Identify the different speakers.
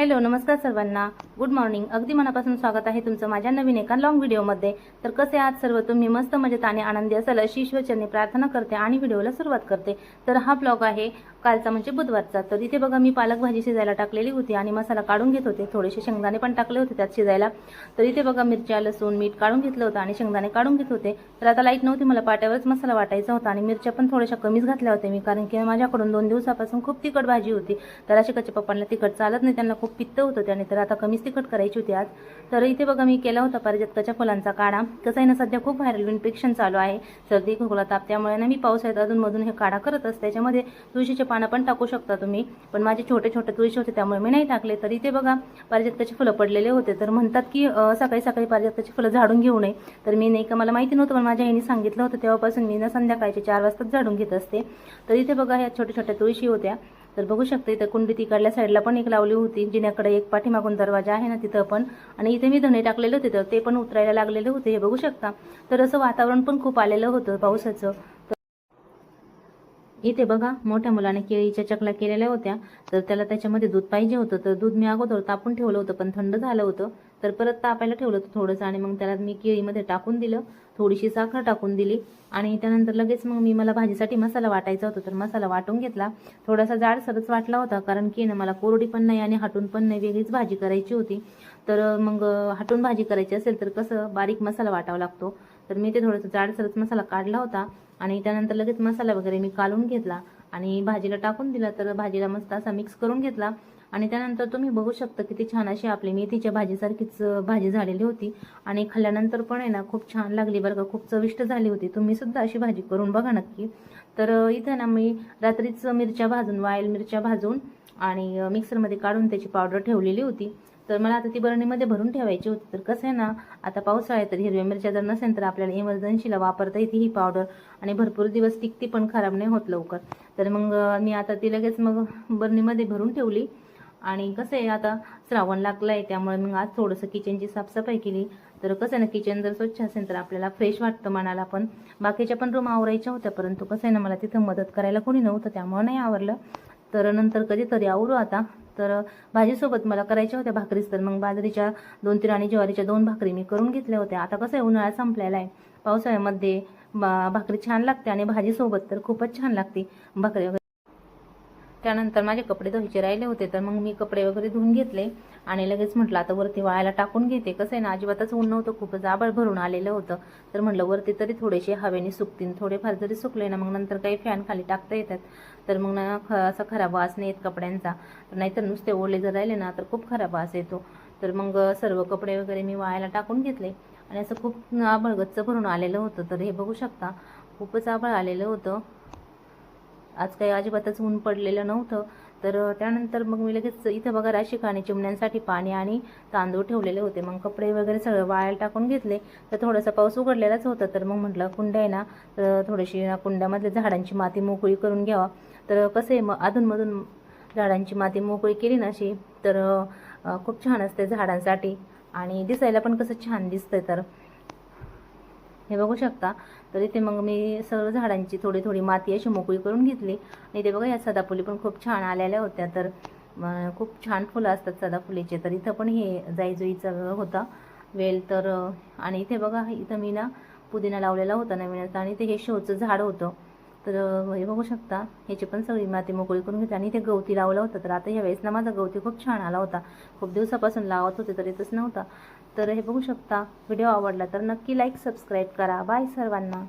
Speaker 1: Hello नमस्कार सर्वांना. Good morning अगदी मनापासून स्वागत आहे तुमचं माझ्या नवीन एका लॉंग व्हिडिओमध्ये तर कसे आज सर्व? तुम्ही मस्त मजेत आणि आनंदी असाल अशी ईश्वरचरणी प्रार्थना करते आणि व्हिडिओला सुरुवात करते. तर हा ब्लॉग आहे कालचा म्हणजे बुधवारचा. तर इथे बघा मी पालक भाजी शिजायला टाकलेली होती आणि मसाला काढून घेत होते. थोडेसे शेंगदाणे पण टाकले होते त्यात शिजायला. तर इथे बघा मिरच्या लसूण मीठ काढून घेतलं होतं आणि शेंगदाणे काढून घेत होते. तर आता लाइट नव्हती मला पाट्यावरच मसाला वाटायचा होता आणि मिरच्या पण थोड्याशा कमीच घातल्या होत्या मी कारण की माझ्याकडून दोन दिवसापासून खूप तिखट भाजी होती. तर अशी कच्च्या पप्पांना तिखट चालत नाही त्यांना खूप पित्त होतं त्याने तर आता कमीच तिखट करायची होती आज. तर इथे बघा मी केला होता पारिजातकाच्या फुलांचा काढा. कसं आहे ना सध्या खूप व्हायरल इन्फेक्शन चालू आहे. सर्दी खोकला ताप त्यामुळे ना मी पावसाळ्यात अधूनमधून हे काढा करत असते. त्याच्यामध्ये तुळशीचे पानं पण टाकू शकता तुम्ही. पण माझे छोटे छोटे तुळशी होते त्यामुळे मी नाही टाकले. तर इथे बघा पारिजातकाचे फुलं पडलेले होते. तर म्हणतात की सकाळी सकाळी पारिजातकाची फुलं झाडून घेऊ नये. तर मी नाही का मला माहिती नव्हतं पण माझ्या आईने सांगितलं होतं तेव्हापासून मी ना संध्याकाळचे चार वाजताच झाडून घेत असते. तर इथे बघा ह्या छोट्या छोट्या तुळशी होत्या. तर बघू शकता इथं कुंडी तिकडल्या साईडला पण एक लावली होती जिन्याकडे एक पाठीमागून दरवाजा आहे ना तिथं पण. आणि इथे मी धणे टाकलेले होते तर ते पण उतरायला लागलेले होते हे बघू शकता. तर असं वातावरण पण खूप आलेलं होतं पावसाचं. इथे बघा मोठ्या मुलाने केळीच्या चकल्या केलेल्या होत्या. तर त्याला त्याच्यामध्ये दूध पाहिजे होतं तर दूध मी अगोदर तापून ठेवलं होतं पण थंड झालं होतं. तर परत तापायला ठेवलं होतं थोडंसं आणि मग त्याला मी केळीमध्ये टाकून दिलं. थोडीशी साखर टाकून दिली. आणि त्यानंतर लगेच मग मी मला भाजीसाठी मसाला वाटायचा होता. तर मसाला वाटून घेतला. थोडासा जाडसरच वाटला होता कारण की ना मला कोरडी पण नाही आणि हाटून पण नाही वेगळीच भाजी करायची होती. तर मग हाटून भाजी करायची असेल तर कसं बारीक मसाला वाटावा लागतो. तर मी ते थोडंसं जाडसरच मसाला काढला होता. आणि त्यानंतर लगेच मसाला वगैरे मी काढून घेतला. आणि भाजीला टाकून दिला. तर भाजीला मस्त असा मिक्स करून घेतला. आणि त्यानंतर तुम्ही बघू शकता किती छान अशी आपली मेथीच्या भाजीसारखीच भाजी झालेली होती. आणि खाल्ल्यानंतर पण आहे ना खूप छान लागली बरं का. खूप चविष्ट झाली होती. तुम्ही सुद्धा अशी भाजी करून बघा नक्की. तर इथे इथं ना मी रात्रीच मिरच्या भाजून वायल मिरच्या भाजून आणि मिक्सरमध्ये काढून त्याची पावडर ठेवलेली होती. तर मला आता ती बरणीमध्ये भरून ठेवायची होती. तर कसं आहे ना आता पावसाळा आहे तर हिरव्या मिरच्या जर नसेल तर आपल्याला इमर्जन्सीला वापरता येते ही पावडर आणि भरपूर दिवस टिकती पण खराब नाही होत लवकर. तर मग मी आता ती लगेच मग बरणीमध्ये भरून ठेवली. आणि कसं आहे आता श्रावण लागलं आहे त्यामुळे मग आज थोडंसं किचनची साफसफाई केली. तर कसं आहे ना किचन जर स्वच्छ असेल तर आपल्याला फ्रेश वाटतं मनाला पण. बाकीच्या पण रूम आवरायच्या होत्या परंतु कसं आहे ना मला तिथं मदत करायला कोणी नव्हतं त्यामुळं नाही आवरलं. तर नंतर कधीतरी आवरू आता. तर भाजीसोबत मला करायच्या होत्या भाकरीच तर मग बाजरीच्या दोन तीन आणि ज्वारीच्या दोन भाकरी मी करून घेतल्या होत्या. आता कसं आहे उन्हाळा संपलेला आहे. पावसाळ्यामध्ये बा भाकरी छान लागते आणि भाजीसोबत तर खूपच छान लागते. भाकरी वगैरे त्यानंतर माझे कपडे धुवायचे राहिले होते तर मग मी कपडे वगैरे धुवून घेतले आणि लगेच म्हटलं आता वरती वाळायला टाकून घेते. कसं आहे ना अजिबातच ऊन नव्हतं खूपच आबळ भरून आलेलं होतं. तर म्हटलं वरती तरी थोडेसे हवेने सुकतील. थोडेफार जरी सुकले ना मग नंतर काही फॅन खाली टाकता येतात. तर मग ना ख असा खराब वास नाही येत कपड्यांचा. नाहीतर नुसते ओले जर राहिले ना तर खूप खराब वास येतो. तर मग सर्व कपडे वगैरे मी वाळायला टाकून घेतले. आणि असं खूप आबळगच्च भरून आलेलं होतं. तर हे बघू शकता खूपच आबळ आलेलं होतं. आज काही अजिबातच ऊन पडलेलं नव्हतं. तर त्यानंतर मग मी लगेच इथं बघा राशिक आणि चिमण्यांसाठी पाणी आणि तांदूळ ठेवलेले होते. मग कपडे वगैरे सगळं वाळायला टाकून घेतले. तर थोडासा पाऊस उघडलेलाच होता. तर मग म्हटलं कुंड्या आहे ना तर थोडीशी कुंड्यामधल्या झाडांची माती मोकळी करून घ्यावा. तर कसं आहे मग अधूनमधून झाडांची माती मोकळी केली ना अशी तर खूप छान असते झाडांसाठी. आणि दिसायला पण कसं छान दिसतंय तर. हे बघू शकता. तर इथे मग मी सर्व झाडांची थोडी थोडी माती अशी मोकळी करून घेतली. आणि इथे बघा या सदाफुली पण खूप छान आलेल्या होत्या. तर खूप छान फुलं असतात सदाफुलीचे. तर इथं पण हे जाईजुईचा होता. वेल तर आणि इथे बघा इथं मी ना पुदिना लावलेला होता नवीनच आणि ते हे शोचं झाड होतं. तर हे बघू शकता. ह्याची पण सगळी माती मोकळी करून घेतली. आणि इथे गवती लावला होता. तर आता ह्या वेळेस ना माझा गवती खूप छान आला होता. खूप दिवसापासून लावत होते तर येतच नव्हता. तर हे बघू शकता. व्हिडिओ आवडला तर नक्की लाईक सबस्क्राईब करा. बाय सर्वांना.